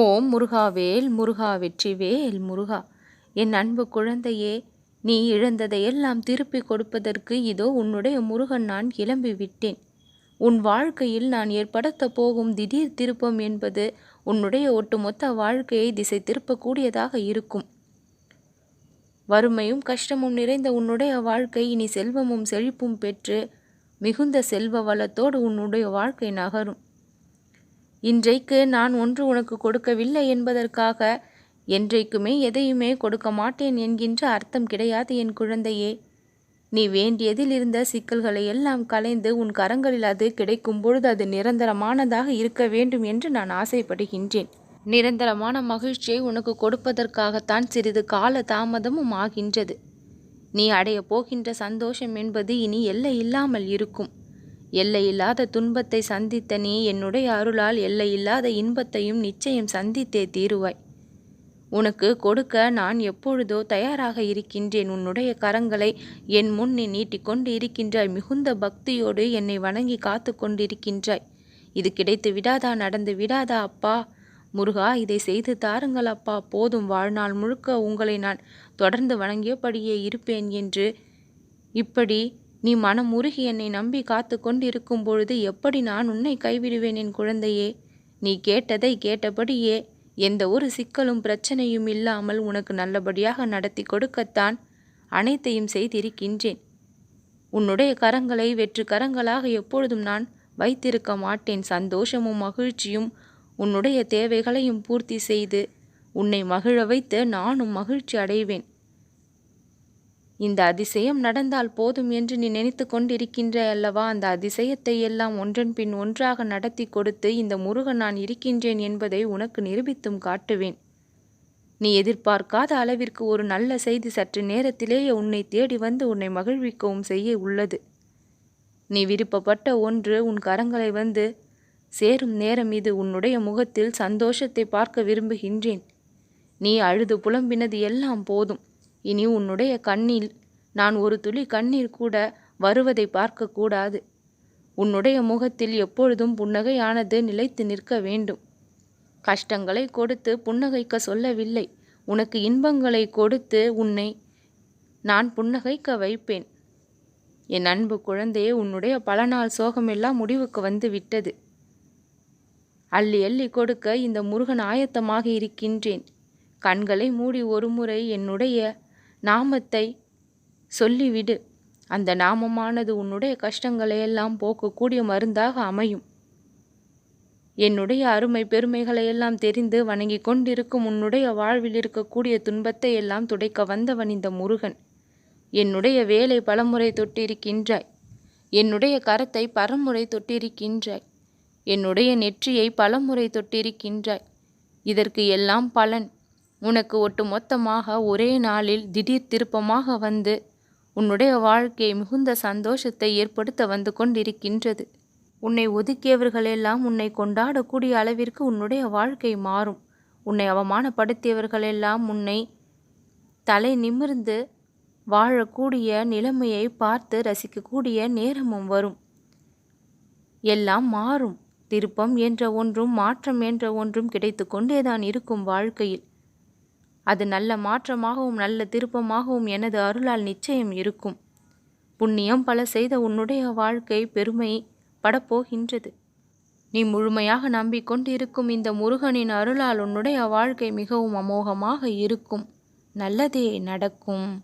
ஓம் முருகாவேல் முருகா வெற்றிவேல் முருகா. என் அன்பு குழந்தையே நீ இழந்ததையெல்லாம் திருப்பி கொடுப்பதற்கு இதோ உன்னுடைய முருகன் நான் கிளம்பி விட்டேன் உன் வாழ்க்கையில் நான் ஏற்படுத்த போகும் திடீர் திருப்பம் என்பது உன்னுடைய ஒட்டுமொத்த வாழ்க்கையை திசை திருப்பக்கூடியதாக இருக்கும். வறுமையும் கஷ்டமும் நிறைந்த உன்னுடைய வாழ்க்கை இனி செல்வமும் செழிப்பும் பெற்று மிகுந்த செல்வ வளத்தோடு உன்னுடைய வாழ்க்கை நகரும். இன்றைக்கு நான் ஒன்று உனக்கு கொடுக்கவில்லை என்பதற்காக என்றைக்குமே எதையுமே கொடுக்க மாட்டேன் என்கின்ற அர்த்தம் கிடையாது என் குழந்தையே. நீ வேண்டியதில் இருந்த சிக்கல்களை எல்லாம் கலைந்து உன் கரங்களில் அது கிடைக்கும் பொழுது அது நிரந்தரமானதாக இருக்க வேண்டும் என்று நான் ஆசைப்படுகின்றேன். நிரந்தரமான மகிழ்ச்சியை உனக்கு கொடுப்பதற்காகத்தான் சிறிது கால தாமதமும் ஆகின்றது. நீ அடைய போகின்ற சந்தோஷம் என்பது இனி எல்லை இல்லாமல் இருக்கும். எல்லையில்லாத துன்பத்தை சந்தித்த நீ என்னுடைய அருளால் எல்லையில்லாத இன்பத்தையும் நிச்சயம் சந்தித்தே தீருவாய். உனக்கு கொடுக்க நான் எப்பொழுதோ தயாராக இருக்கின்றேன். உன்னுடைய கரங்களை என் முன் நீ நீட்டிக்கொண்டு இருக்கின்றாய். மிகுந்த பக்தியோடு என்னை வணங்கி காத்து கொண்டிருக்கின்றாய். இது கிடைத்து விடாதா? நடந்து விடாதா அப்பா? முருகா இதை செய்து தாருங்கள் அப்பா. போதும். வாழ்நாள் முழுக்க உங்களை நான் தொடர்ந்து வணங்கியபடியே இருப்பேன் என்று இப்படி நீ மனம் உருகி என்னை நம்பி காத்து கொண்டிருக்கும் பொழுது எப்படி நான் உன்னை கைவிடுவேன் என் குழந்தையே? நீ கேட்டதை கேட்டபடியே எந்த ஒரு சிக்கலும் பிரச்சனையும் இல்லாமல் உனக்கு நல்லபடியாக நடத்தி கொடுக்கத்தான் அனைத்தையும் செய்திருக்கின்றேன். உன்னுடைய கரங்களை வெற்று கரங்களாக எப்பொழுதும் நான் வைத்திருக்க மாட்டேன். சந்தோஷமும் மகிழ்ச்சியும் உன்னுடைய தேவைகளையும் பூர்த்தி செய்து உன்னை மகிழ வைத்து நானும் மகிழ்ச்சி அடைவேன். இந்த அதிசயம் நடந்தால் போதும் என்று நீ நினைத்து கொண்டிருக்கின்ற அல்லவா? அந்த அதிசயத்தை எல்லாம் ஒன்றன் பின் ஒன்றாக நடத்தி கொடுத்து இந்த முருகன் நான் இருக்கின்றேன் என்பதை உனக்கு நிரூபித்தும் காட்டுவேன். நீ எதிர்பார்க்காத அளவிற்கு ஒரு நல்ல செய்தி சற்று நேரத்திலேயே உன்னை தேடி வந்து உன்னை மகிழ்விக்கவும் செய்ய உள்ளது. நீ விருப்பப்பட்ட ஒன்று உன் கரங்களை வந்து சேரும் நேரம் இது உன்னுடைய முகத்தில் சந்தோஷத்தை பார்க்க விரும்புகின்றேன். நீ அழுது புலம்பினது எல்லாம் போதும். இனி உன்னுடைய கண்ணில் நான் ஒரு துளி கண்ணீர் கூட வருவதை பார்க்கக்கூடாது. உன்னுடைய முகத்தில் எப்பொழுதும் புன்னகையானது நிலைத்து நிற்க வேண்டும். கஷ்டங்களை கொடுத்து புன்னகைக்க சொல்லவில்லை. உனக்கு இன்பங்களை கொடுத்து உன்னை நான் புன்னகைக்க வைப்பேன். என் அன்பு குழந்தையே உன்னுடைய பல நாள் சோகமெல்லாம் முடிவுக்கு வந்து விட்டது. அள்ளி அள்ளி கொடுக்க இந்த முருகன் ஆயத்தமாக இருக்கின்றேன். கண்களை மூடி ஒருமுறை என்னுடைய நாமத்தை சொல்லிவிடு. அந்த நாமமானது உன்னுடைய கஷ்டங்களையெல்லாம் போக்கக்கூடிய மருந்தாக அமையும். என்னுடைய அருமை பெருமைகளையெல்லாம் தெரிந்து வணங்கி கொண்டிருக்கும் உன்னுடைய வாழ்வில் இருக்கக்கூடிய துன்பத்தை எல்லாம் துடைக்க வந்தவன் இந்த முருகன். என்னுடைய வேலை பலமுறை தொட்டிருக்கின்றாய். என்னுடைய கரத்தை பரமுறை தொட்டிருக்கின்றாய். என்னுடைய நெற்றியை பலமுறை தொட்டிருக்கின்றாய். இதற்கு எல்லாம் பலன். உனக்கு ஒட்டு மொத்தமாக ஒரே நாளில் திடீர் திருப்பமாக வந்து உன்னுடைய வாழ்க்கை மிகுந்த சந்தோஷத்தை ஏற்படுத்த வந்து கொண்டிருக்கின்றது. உன்னை ஒதுக்கியவர்களெல்லாம் உன்னை கொண்டாடக்கூடிய அளவிற்கு உன்னுடைய வாழ்க்கை மாறும். உன்னை அவமானப்படுத்தியவர்களெல்லாம் உன்னை தலை நிமிர்ந்து வாழக்கூடிய நிலைமையை பார்த்து ரசிக்கக்கூடிய நேரமும் வரும். எல்லாம் மாறும். திருப்பம் என்ற ஒன்றும் மாற்றம் என்ற ஒன்றும் கிடைத்து கொண்டேதான் இருக்கும் வாழ்க்கையில். அது நல்ல மாற்றமாகவும் நல்ல திருப்பமாகவும் எனது அருளால் நிச்சயம் இருக்கும். புண்ணியம் பல செய்த உன்னுடைய வாழ்க்கை பெருமை படப்போகின்றது. நீ முழுமையாக நம்பிக்கொண்டிருக்கும் இந்த முருகனின் அருளால் உன்னுடைய வாழ்க்கை மிகவும் அமோகமாக இருக்கும். நல்லதே நடக்கும்.